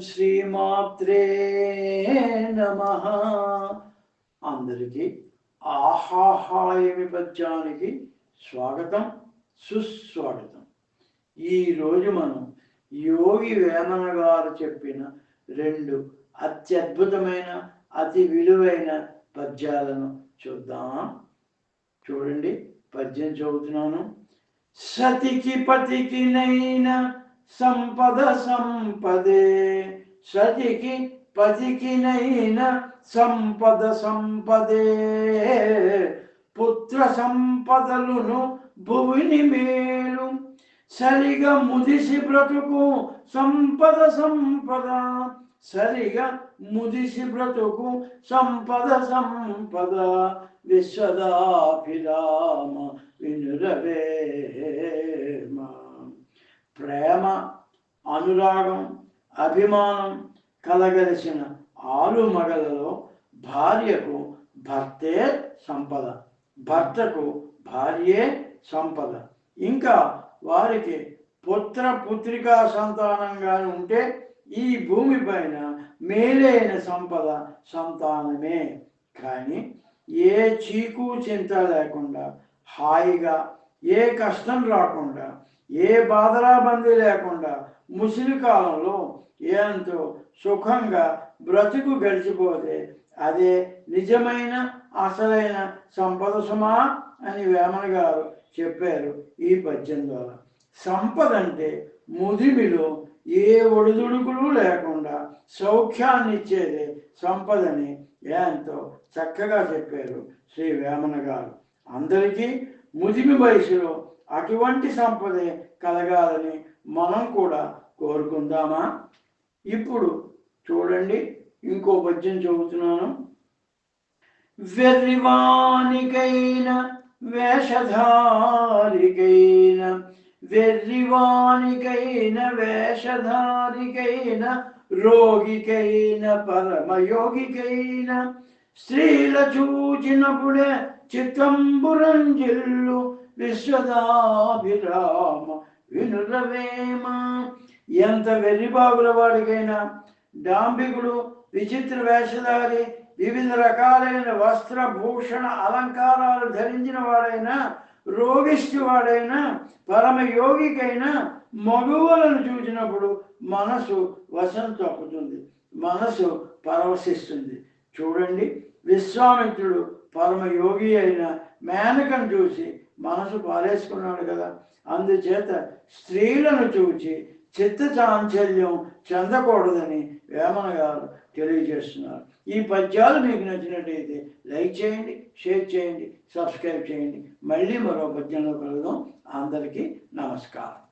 శ్రీమాత్రే నమ. అందరికీ ఆహాహాయమి పద్యానికి స్వాగతం సుస్వాగతం. ఈరోజు మనం యోగి వేమన గారు చెప్పిన రెండు అత్యద్భుతమైన అతి విలువైన పద్యాలను చూద్దాం. చూడండి పద్యం చదువుతున్నాను. సతికి పతికి నైనా సంపద సంపదే. సతికి పతికినైన సంపద సంపదే. పుత్ర సంపదలును భువిని మేలు. సరిగా ముదిసి బ్రతుకు సంపద సంపద. సరిగా ముదిసి బ్రతుకు సంపద సంపద. విశ్వదాభిరామ వినురవే. ప్రేమ అనురాగం అభిమానం కలగలిసిన ఆరు మగలలో భార్యకు భర్తే సంపద. భర్తకు భార్యే సంపద. ఇంకా వారికి పుత్ర పుత్రికా సంతానంగా ఉంటే ఈ భూమి పైన మేలైన సంపద సంతానమే. కానీ ఏ చీకు చింత లేకుండా హాయిగా ఏ కష్టం రాకుండా ఏ బాధరాబందీ లేకుండా ముసలి కాలంలో ఎంతో సుఖంగా బ్రతుకు గడిచిపోతే అదే నిజమైన అసలైన సంపద సుమా అని వేమన గారు చెప్పారు ఈ పద్యం ద్వారా. సంపద అంటే ముదిమిలో ఏ ఒడిదుడుకులు లేకుండా సౌఖ్యాన్ని ఇచ్చేదే సంపదని ఎంతో చక్కగా చెప్పారు శ్రీ వేమన గారు. అందరికీ ముదిమి వయసులో అటువంటి సంపదే కలగాలని మనం కూడా కోరుకుందామా? ఇప్పుడు చూడండి ఇంకో పద్యం చదువుతున్నాను. వెర్రివానికైన వేషధారికైన వెర్రివానికైన వేషధారికైన రోగికైన పరమయోగికైన స్త్రీల చూచినప్పుడే చిత్తంబురంజిల్లు విశ్వదాభిరామ వినురవేమ ఎంత వెర్రిబాగుల వాడికైనా డాంబికుడు విచిత్ర వేషధారి వివిధ రకాలైన వస్త్రభూషణ అలంకారాలు ధరించిన వాడైనా రోగిష్టి వాడైనా పరమ యోగికైనా మగువలను చూసినప్పుడు మనసు వశం తప్పుతుంది మనసు పరవశిస్తుంది. చూడండి విశ్వామిత్రుడు పరమ యోగి అయిన మేనకను చూసి మనసు పారేసుకున్నాడు కదా. అందుచేత స్త్రీలను చూచి చిత్త చాంచల్యం చెందకూడదని వేమన గారు తెలియజేస్తున్నారు. ఈ పద్యాలు మీకు నచ్చినట్టయితే లైక్ చేయండి షేర్ చేయండి సబ్స్క్రైబ్ చేయండి. మళ్ళీ మరో పద్యంలో కలుగుదాం అందరికీ నమస్కారం.